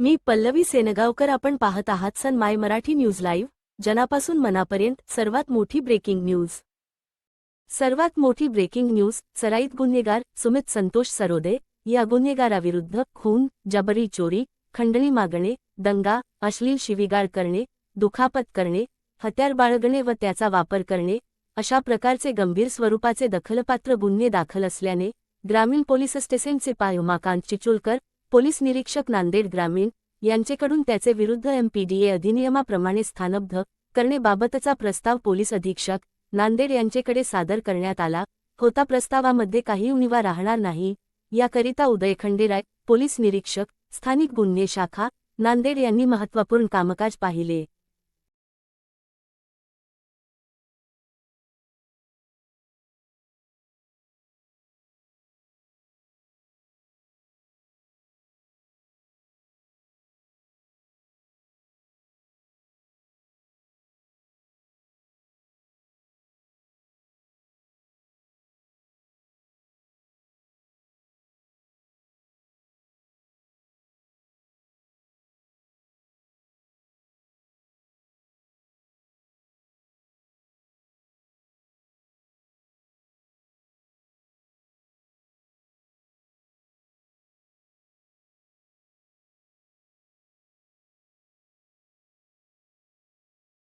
मी पल्लवी सेनगावकर आपण पाहत आहात sun my Marathi news live जनापासून मनापर्यंत सर्वात मोठी ब्रेकिंग न्यूज. सर्वात मोठी ब्रेकिंग न्यूज सराईत गुन्हेगार सुमित संतोष सरोदे या गुन्हेगाराविरुद्ध खून जबरी चोरी खंडणी मागणे दंगा अश्लील शिवीगाळ करणे दुखापत करणे हत्यार बाळगणे व त्याचा वापर करणे अशा प्रकारचे गंभीर स्वरूपाचे दखलपात्र गुन्हे दाखल असल्याने ग्रामीण पोलीस स्टेशनचे पाय उमाकांत चिचुलकर पोलीस निरीक्षक नांदेड ग्रामीण यांचेकडून त्याचे विरुद्ध एमपीडीए अधिनियमाप्रमाणे स्थानबद्ध करणेबाबतचा प्रस्ताव पोलीस अधीक्षक नांदेड यांचेकडे सादर करण्यात आला होता. प्रस्तावामध्ये काही उणिवा राहणार नाही. याकरिता उदय खंडेराय पोलीस निरीक्षक स्थानिक गुन्हे शाखा नांदेड यांनी महत्त्वपूर्ण कामकाज पाहिले.